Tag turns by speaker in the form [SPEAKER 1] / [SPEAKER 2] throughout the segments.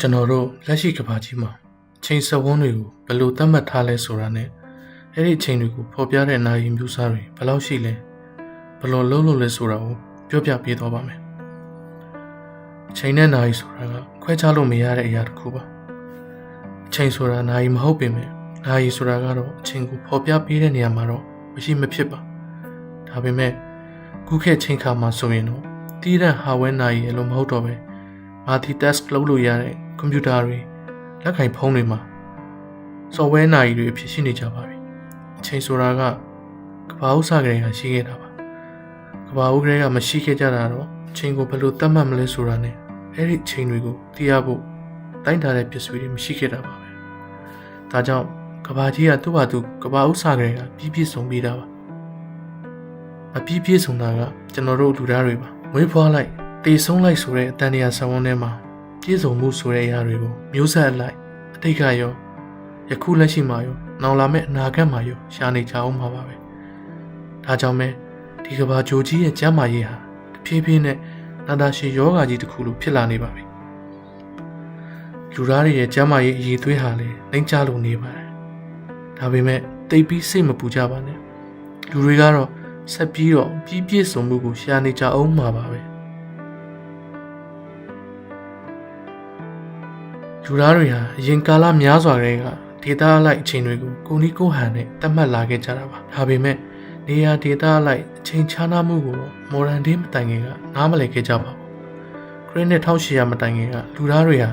[SPEAKER 1] ကျွန်တော်တို့လက်ရှိကဘာကြီးမှာချိန်စဝန်းတွေကိုဘယ်လိုသတ်မှတ်ထားလဲဆိုတာနဲ့အဲ့ဒီချိန်တွေကိုဖော်ပြတဲ့နာရီမျိုးစားတွေဘယ်လောက်ရှိလဲဘယ်လိုလုပ်လို့လဲဆိုတာကိုပြောပြပေးတော့ပါမယ်ချိန်နဲ့နာရီဆိုတာကခွဲခြားလို့မရတဲ့အရာတစ်ခုပါအချိန်ဆိုတာနာရီမဟုတ်ပေမဲ့နာရီဆိုတာကတော့အချိန်ကိုဖော်ပြပေးတဲ့နေရာမှာတော့မရှိမဖြစ်ပါဒါပေမဲ့ခုခေတ်ချိန်ခါမှာဆိုရင်တော့တီးတဲ့ဟာဝဲနာရီအလိုမဟုတ်တော့ပဲ multitask လုပ်လို့ရတဲ့ ကွန်ပျူတာတွေလက်ကင်ဖုန်းတွေမှာ software နာရီတွေအဖြစ်ရှိနေကြပါပြီအချိန်ဆိုတာကကဘာဥစားကလေးကရှိခဲ့တာပါကဘာဥကလေးကမရှိခဲ့ကြတာတော့အချိန်ကိုဘယ်လိုသတ်မှတ်မလဲဆိုတာနဲ့အဲ့ဒီအချိန်တွေကိုသိရဖို့တိုင်းတာတဲ့ပစ္စည်းတွေမရှိခဲ့တာပါပဲဒါကြောင့်ကဘာကြီးကသူ့ဘာသူကဘာဥစားကလေးကပြည့်ပြည့်စုံပြီးတာပါအပြည့်ပြည့်စုံတာကကျွန်တော်တို့လူသားတွေပါမွေးဖွားလိုက်တေဆုံးလိုက်ဆိုတဲ့အတန်တရားဆံဝန်းထဲမှာ ပြည့်စုံမှုဆိုတဲ့အရာတွေကိုမျိုးဆက်အလိုက်အတိတ်ကရောယခုလက်ရှိမှာရောနောင်လာမယ့်အနာဂတ်မှာရောရှာနေကြအောင်မှာပါပဲဒါကြောင့်မဲဒီကဘာဂျိုကြီးရဲ့ကျမ်းမာရေးဟာတဖြည်းဖြည်းနဲ့နာတာရှည်ယောဂါကြီးတစ်ခုလိုဖြစ်လာနေပါပြီလူသားတွေရဲ့ကျမ်းမာရေးအရေးသွေးဟာလည်းနှိမ်ချလို့နေပါတယ်ဒါပေမဲ့တိတ်ပြီးစိတ်မပူကြပါနဲ့လူတွေကတော့ဆက်ပြီးတော့ပြီးပြည့်စုံမှုကိုရှာနေကြအောင်မှာပါပဲ လူသားတွေဟာအရင်ကာလများစွာကတည်းကဒေတာအလိုက်အချိန်တွေကိုကိုနီကိုဟန်နဲ့တတ်မှတ်လာခဲ့ကြတာပါဒါပေမဲ့နေရာဒေတာအလိုက်အချိန်ခြားနားမှုကိုတော့မော်ဒန်ဒေးမတိုင်ခင်ကနားမလည်ခဲ့ကြပါဘူးခရစ်နှစ်1800မတိုင်ခင်ကလူသားတွေဟာ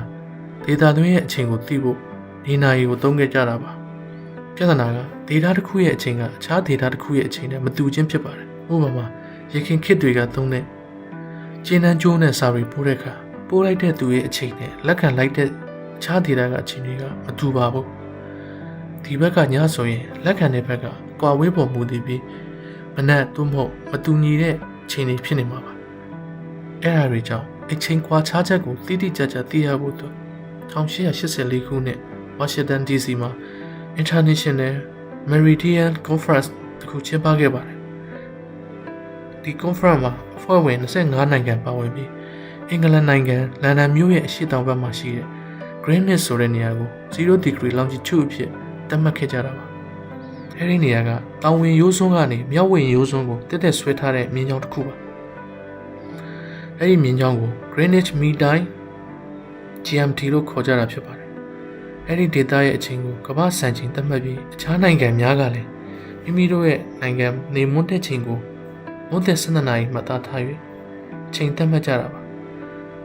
[SPEAKER 1] ဒေတာသွင်းရဲ့အချိန်ကိုသိဖို့နေနာရီကိုသုံးခဲ့ကြတာပါပြဿနာကဒေတာတစ်ခုရဲ့အချိန်ကအခြားဒေတာတစ်ခုရဲ့အချိန်နဲ့မတူချင်းဖြစ်ပါတယ်ဥပမာရခင်ခေတ်တွေကသုံးတဲ့ကျင်းနှန်းကျိုးနဲ့စာရီပိုးတဲ့အခါပိုးလိုက်တဲ့သူရဲ့အချိန်နဲ့လက်ခံလိုက်တဲ့ ခြားဒေတာကအချိန်တွေကမတူပါဘူးဒီဘက်ကညဆိုရင်လက်ခံတဲ့ဘက်ကကွာဝေးပေါ်မူတည်ပြီးမနက်သို့မဟုတ်မတူညီတဲ့ချိန်တွေဖြစ်နေမှာပါအဲ့ဒါတွေကြောင့်အချိန်ကွာခြားချက်ကိုတိတိကျကျသိရဖို့အတွက်1884ခုနှစ်ဝါရှင်တန် DC မှာ International Meridian Conference တခုကျင်းပခဲ့ပါတယ်ဒီ conference မှာအဖွဲ့ဝင်25နိုင်ငံပါဝင်ပြီးအင်္ဂလန်နိုင်ငံလန်ဒန်မြို့ရဲ့အရှေ့တောင်ဘက်မှာရှိတဲ့ Greenwich ဆိုတဲ့နေရာကို0 degree longitude အဖြစ်သတ်မှတ်ခဲ့ကြတာပါ။အဲဒီနေရာကတောင်ဝင်ရိုးစွန်းကနေမြောက်ဝင်ရိုးစွန်းကိုတက်တက်ဆွဲထားတဲ့မြင်းချောင်းတစ်ခုပါ။အဲဒီမြင်းချောင်းကို Greenwich Mean Time GMT လို့ခေါ်ကြတာဖြစ်ပါတယ်။အဲဒီဒေတာရဲ့အချိန်ကိုကမ္ဘာစံချိန်သတ်မှတ်ပြီးအခြားနိုင်ငံများကလည်းမိမိတို့ရဲ့နိုင်ငံနေမွန်းတဲ့ချိန်ကိုမွန်းတဲ့12နာရီမှသာထား၍အချိန်သတ်မှတ်ကြတာပါ။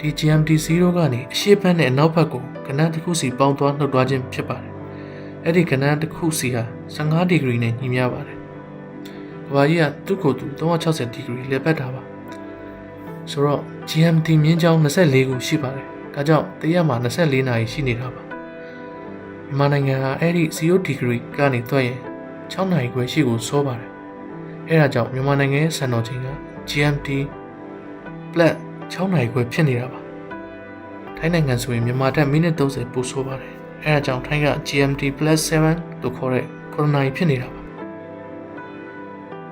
[SPEAKER 1] ဒီ GMT 0 ကနေအရှေ့ဘက်နဲ့အနောက်ဘက်ကိုကဏ္ဍတစ်ခုစီပေါင်းသွားနှုတ်သွားခြင်းဖြစ်ပါတယ်။အဲ့ဒီကဏ္ဍတစ်ခုစီဟာ15ဒီဂရီနဲ့ညီမျှပါတယ်။ကမ္ဘာကြီးကသူ့ကိုယ်သူ360ဒီဂရီလည်ပတ်တာပါ။ဆိုတော့ GMT မြင်းချောင်း24ခုရှိပါတယ်။ဒါကြောင့်တရက်မှာ24နာရီရှိနေတာပါ။မြန်မာနိုင်ငံဟာအဲ့ဒီ0ဒီဂရီကနေသွားရင်6နာရီခွဲရှိကိုစောပါတယ်။အဲ့ဒါကြောင့်မြန်မာနိုင်ငံရဲ့စံတော်ချိန်က GMT plus 6နာရီခွဲဖြစ်နေတာပါထိုင်းနိုင်ငံဆိုရင်မြန်မာတက်မိနစ်30ပိုဆိုးပါတယ်အဲဒါကြောင့်ထိုင်းက GMT +7 လို့ခေါ်တဲ့ကိုရိုနာကြီးဖြစ်နေတာပါ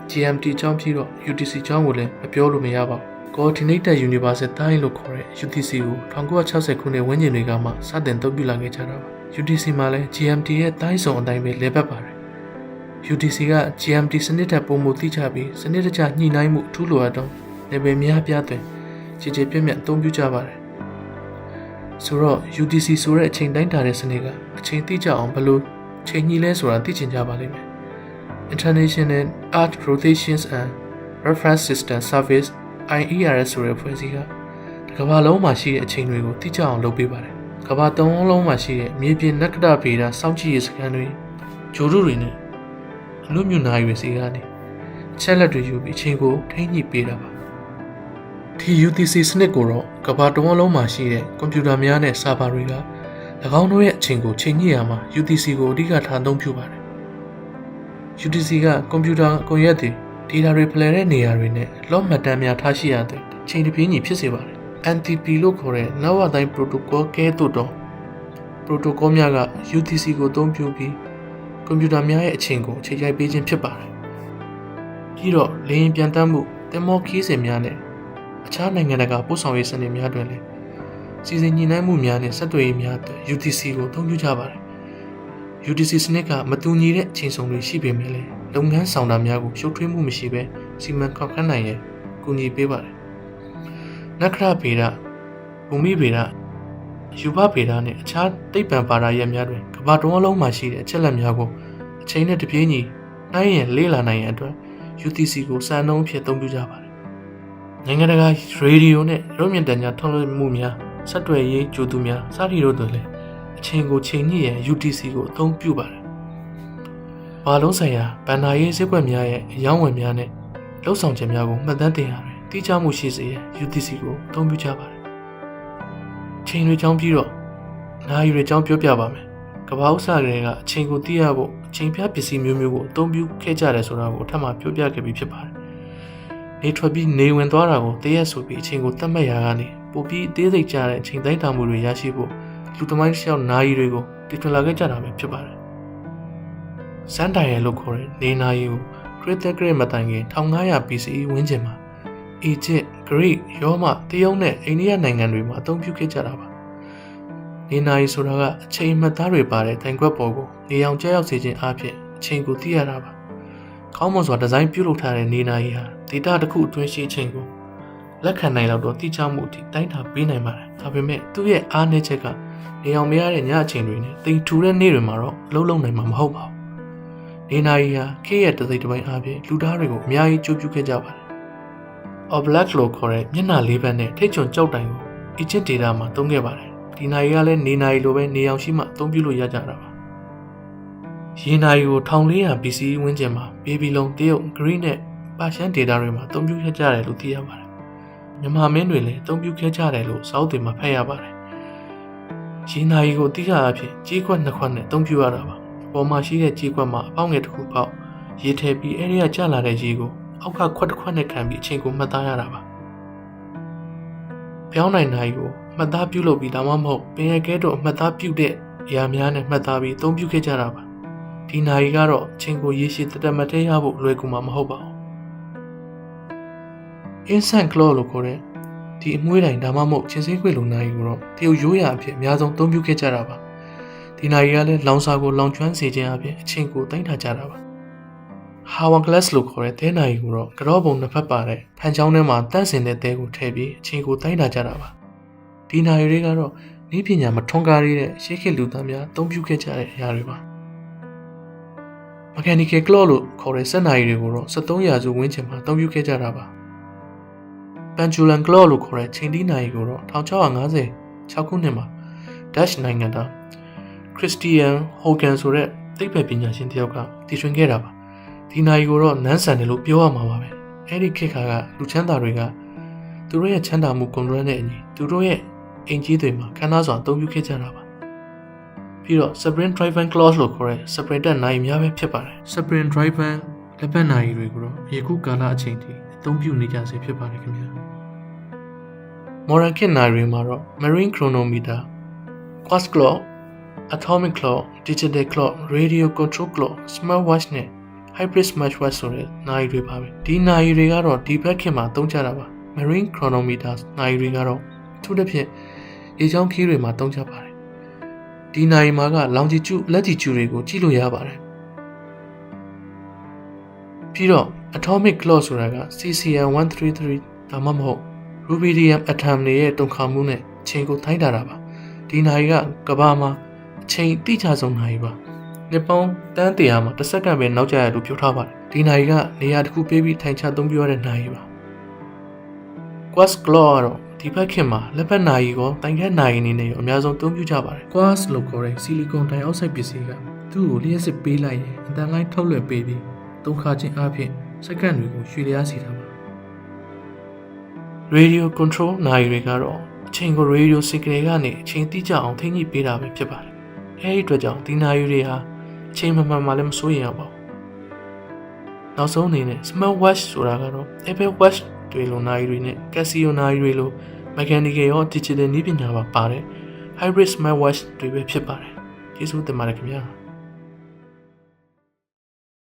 [SPEAKER 1] GMT ကြောင့်ပြီးတော့ UTC ကြောင့်ကိုလည်းမပြောလို့မရပါဘူး Coordinated Universal Time လို့ခေါ်တဲ့ UTC ကို1960ခုနှစ်ဝန်းကျင်တွေကမှစတင်သုံးပြုလာခဲ့ကြတာပါ UTC မှာလည်း GMT ရဲ့တိုင်းစုံအတိုင်းပဲလဲပတ်ပါတယ် UTC က GMT စနစ်ထက်ပုံမူသိချပြီးစနစ်တကျညှိနှိုင်းမှုအထူးလိုအပ်တော့နေပယ်များပြားသွင်း ခြေခြေပြက်ပြက်အသုံးပြုကြပါတယ်ဆိုတော့ UTC ဆိုတဲ့အချိန်တိုင်းတာတဲ့စနစ်ကအချိန်တိကျအောင်ဘယ်လိုချိန်ညှိလဲဆိုတာသိချင်ကြပါလိမ့်မယ် International Art Rotations and Reference System Service IERS ဆိုတဲ့ဖွဲ့စည်းကကမ္ဘာလုံးမှာရှိတဲ့အချိန်တွေကိုတိကျအောင်လုပ်ပေးပါတယ်ကမ္ဘာသုံးလုံးမှာရှိတဲ့မြေပြင်နက္ခတဗေဒစောင့်ကြည့်ရေးစခန်းတွေဂျိုရုတွေနဲ့အလူမြူနာရီတွေစီကနေအချက်လက်တွေယူပြီးအချိန်ကိုထိန်းညှိပေးတာပါ TUTC စနစ်ကိုတော့ကမ္ဘာတစ်ဝန်းလုံးမှာရှိတဲ့ကွန်ပျူတာများနဲ့ဆာဗာတွေက၎င်းတို့ရဲ့အချိန်ကိုချိန်ညှိရမှာ UTC ကိုအဓိကထားသုံးပြုပါတယ်။ UTC ကကွန်ပျူတာကွန်ရက်တွေ data တွေဖလှယ်တဲ့နေရာတွေနဲ့ log မှတ်တမ်းများထားရှိရတဲ့ချိန်တစ်ပြေးညီဖြစ်စေပါတယ်။ NTP လို့ခေါ်တဲ့နောက်ဝတိုင်း protocol ကဲသို့တော့ protocol များက UTC ကိုအသုံးပြုပြီးကွန်ပျူတာများရဲ့အချိန်ကိုချိန်ရိုက်ပေးခြင်းဖြစ်ပါတယ်။ပြီးတော့လေယာဉ်ပြန်တမ်းမှုတင်မောခီးစဉ်များနဲ့ အခြားနိုင်ငံတကာပို့ဆောင်ရေးစနစ်များတွင်လည်းစီစဉ်ညှိနှိုင်းမှုများနဲ့ဆက်သွယ်ရေးများအတွက် UTC ကိုအသုံးပြုကြပါတယ် UTC စနစ်ကမတူညီတဲ့ချိန်စုံတွေရှိပေမဲ့လည်းလုပ်ငန်းဆောင်တာများကိုရှုပ်ထွေးမှုမရှိဘဲစီမံခန့်ခွဲနိုင်ရန်ကူညီပေးပါတယ်နက္ခရဗေဒဘူမိဗေဒယူဘဗေဒနဲ့အခြားသိပ္ပံဘာသာရပ်များတွင်ကမ္ဘာတစ်ဝန်းလုံးမှာရှိတဲ့အချက်အလက်များကိုအချိန်နဲ့တပြေးညီနှိုင်းရင်လေ့လာနိုင်ရန်အတွက် UTC ကိုစံနှုန်းအဖြစ်အသုံးပြုကြပါတယ် နိုင်ငံတကာရေဒီယိုနဲ့ရုပ်မြင်သံကြားထုတ်လွှင့်မှုများဆက်သွယ်ရေးကြိုးသူများစသည်တို့တွင်လည်းအချိန်ကိုချိန်ညှိရန် UTC ကိုအသုံးပြုပါတယ်။ဘာလုံးဆိုင်ရာဗန္နာရေးစစ်ကွက်များရဲ့အယောင်းဝယ်များနဲ့လှုပ်ဆောင်ချက်များကိုမှတ်တမ်းတင်ရတယ်။တိကျမှုရှိစေရန် UTC ကိုအသုံးပြုကြပါတယ်။ချိန်တွေကြောင်းပြီးတော့နာရီတွေကြောင်းပြောပြပါမယ်။ကမ္ဘာဥစ္စာတွေကအချိန်ကိုသိရဖို့အချိန်ပြပစ္စည်းမျိုးမျိုးကိုအသုံးပြုခဲ့ကြတယ်ဆိုတာကိုအထက်မှာပြောပြခဲ့ပြီးဖြစ်ပါတယ်။ နေထွက်ပြီးနေဝင်သွားတာကိုတရက်ဆိုပြီးအချိန်ကိုသတ်မှတ်ရာကနေပိုပြီးအသေးစိတ်ကြတဲ့အချိန်တိုင်းတာမှုတွေရရှိဖို့လူသမိုင်းတစ်ယောက်နာရီတွေကိုတည်ထွင်လာခဲ့ကြတာပဲဖြစ်ပါတယ်။စန်တိုင်ရဲ့လို့ခေါ်တဲ့နေနာရီကိုခရစ်သက်ဂရစ်မတိုင်ခင်1500 BCE ဝန်းကျင်မှာအီဂျစ်၊ဂရိ၊ရောမ၊တရုတ်နဲ့အိန္ဒိယနိုင်ငံတွေမှာအသုံးပြုခဲ့ကြတာပါ။နေနာရီဆိုတာကအချိန်မှတ်သားတွေပါတဲ့တိုင်ခွက်ပေါ်ကိုနေအောင်ကြောက်ရောက်စေခြင်းအပြင်အချိန်ကိုသိရတာပါ။ ကောင်းမွန်စွာဒီဇိုင်းပြုလုပ်ထားတဲ့နေနာရီဟာဒေတာတစ်ခုအတွင်းရှိအချိန်ကိုလက်ခံနိုင်တော့တိကျမှုအထိတိုင်းတာပေးနိုင်ပါတယ်။ဒါပေမဲ့သူ့ရဲ့အားနည်းချက်ကနေအောင်မရတဲ့ညအချိန်တွေနဲ့တိမ်ထူတဲ့နေ့တွေမှာတော့အလုံးလုံးနိုင်မှာမဟုတ်ပါဘူး။နေနာရီဟာခေတ်ရဲ့တစိမ့်တစ်ပိုင်းအားဖြင့်လူသားတွေကိုအများကြီးကြိုးပြုခဲ့ကြပါတယ်။ Oblak လို့ခေါ်တဲ့မျက်နှာလေးဘက်နဲ့ထိတ်ချွန်ကြောက်တိုင်ကို Egypt data မှာသုံးခဲ့ပါတယ်။ဒီနာရီကလည်းနေနာရီလိုပဲနေအောင်ရှိမှအသုံးပြုလို့ရကြတာပါ။ ရေနာရီကို1400 BC ဝန်းကျင်မှာဘေဘီလုံတရုတ်ဂရိနဲ့ပါရှန် data တွေမှာအသုံးပြုခဲ့ကြတယ်လို့သိရပါတယ်။မြန်မာမင်းတွေလည်းအသုံးပြုခဲ့ကြတယ်လို့စောက်တွေမှာဖတ်ရပါတယ်။ရေနာရီကိုတိကျအဖြစ်ကြီးခွက်နှစ်ခွက်နဲ့အသုံးပြုရတာပါ။အပေါ်မှာရှိတဲ့ကြီးခွက်မှာအပေါက်ငယ်တစ်ခုပေါက်ရေထည့်ပြီးအဲဒီကကျလာတဲ့ရေကိုအောက်ကခွက်တစ်ခွက်နဲ့ခံပြီးအချိန်ကိုမှတ်သားရတာပါ။ပြောင်းနိုင်နာရီကိုမှတ်သားပြုလုပ်ပြီးဒါမှမဟုတ်ပင်ရကဲတော့မှတ်သားပြုတဲ့အရာများနဲ့မှတ်သားပြီးအသုံးပြုခဲ့ကြတာပါ။ ဒီနာရီကတော့အချိန်ကိုရေရှည်တသက်မတည်းရဖို့လွယ်ကူမှာမဟုတ်ပါဘူး။ instant clock လို့ခေါ်တဲ့ဒီအမွှေးတိုင်ဒါမှမဟုတ်ချင်းစည်းခွေလိုနာရီကိုတော့တရုတ်ရိုးရာအဖြစ်အများဆုံးအသုံးပြုခဲ့ကြတာပါဒီနာရီကလည်းလောင်စာကိုလောင်ကျွမ်းစေခြင်းအပြင်အချင်းကိုတိုင်းထားကြတာပါ Hour glass လို့ခေါ်တဲ့သဲနာရီကိုတော့ကြောပုံနှစ်ဖက်ပါတဲ့ဖန်ချောင်းထဲမှာတန့်စင်တဲ့သဲကိုထည့်ပြီးအချင်းကိုတိုင်းထားကြတာပါဒီနာရီတွေကတော့ဤပညာမထွန်းကားရတဲ့ရှေးခေတ်လူသားများအသုံးပြုခဲ့ကြတဲ့အရာတွေပါ mechanical clock လို့ခေါ်တဲ့စက်နာရီတွေကိုတော့73ရာစုဝန်းကျင်မှာအသုံးပြုခဲ့ကြတာပါ Pendulum Clock လို့ခေါ်တဲ့ချိန်တီးနာရီကိုတော့1656ခုနှစ်မှာ Dutch နိုင်ငံသား Christian Huygens ဆိုတဲ့သိပ္ပံပညာရှင်တစ်ယောက်ကတည်ထွင်ခဲ့တာပါဒီနာရီကိုတော့နန်းဆန်တယ်လို့ပြောရမှာပါပဲအဲ့ဒီခေတ်ကလူချမ်းသာတွေကသူတို့ရဲ့ချမ်းသာမှုကွန်ထရက်နဲ့အညီသူတို့ရဲ့အိမ်ကြီးတွေမှာခန်းသားစွာအသုံးပြုခဲ့ကြတာပါ ပြီးတော့ Spring Driven Clock လို့ခေါ်တဲ့ Spring တက်နာရီများပဲဖြစ်ပါတယ် Spring Driven လက်ပတ်နာရီတွေကိုတော့ယခုကာလအချိန်ထိအသုံးပြုနေကြဆဲဖြစ်ပါတယ်ခင်ဗျာ Modern ခေတ်နာရီမှာတော့ Marine Chronometer, Quartz Clock, Atomic Clock, Digital Clock, Radio Control Clock, Smartwatch နဲ့ Hybrid Smartwatch ဆိုတဲ့နာရီတွေပါပဲဒီနာရီတွေကတော့ဒီဘက်ခေတ်မှာသုံးကြတာပါ Marine Chronometer နာရီတွေကတော့သူတစ်ဖြင့်ရေချောင်းခီးတွေမှာသုံးကြပါတယ် ဒီနာရီမှာက longitude latitude တွေကိုကြည့်လို့ရပါတယ်ပြီးတော့ atomic clock ဆိုတာက CCN 133ဒါမှမဟုတ် rubidium atom တွေရဲ့တုံခါမှုနဲ့အချိန်ကိုထိုင်းတာတာပါဒီနာရီကကဘာမှာအချိန်တိကျဆုံးနာရီပါနှစ်ပေါင်းတန်းတရာမှာတစ်စက္ကန့်ပဲနောက်ကျရလို့ပြောထားပါတယ်ဒီနာရီကနေရာတစ်ခုပေးပြီးထိုင်ချသုံးပြရတဲ့နာရီပါ Quartz clock ကတော့ ဒီဘက်ခင်မှာလက်ဖက်နာရီကိုတိုင်ခဲနာရီအနေနဲ့ရောအများဆုံးသုံးပြုကြပါတယ် Quartz လို့ခေါ်တဲ့ဆီလီကွန်ဒိုင်အောက်ဆိုက်ပစ္စည်းကသူ့ကိုလျှက်စစ်ပေးလိုက်ရင်အတန်လိုင်းထုတ်လွှင့်ပေးပြီးသုံးခါချင်းအပြင်စက္ကန့်တွေကိုရွှေလျားစေတာပါ Radio Control နိုင်တွေကတော့အချိန်ကို Radio Signal ကနေအချိန်တိကျအောင်ထိန်းညှိပေးတာပဲဖြစ်ပါတယ်။အဲဒီအတွက်ကြောင့်ဒီနိုင်တွေဟာအချိန်မှန်မှန်မှလည်းမစိုးရိမ်ရပါဘူး။နောက်ဆုံးအနေနဲ့ Smart Watch ဆိုတာကတော့ Apple Watch တွေလိုနိုင်တွေနဲ့ Casio နိုင်တွေလို mechanical ရော digital နည်းပညာပါပါတယ် hybrid smart watch တွေပဲဖြစ်ပါတယ်။ကျေးဇူးတင်ပါတယ်ခင်ဗျာ။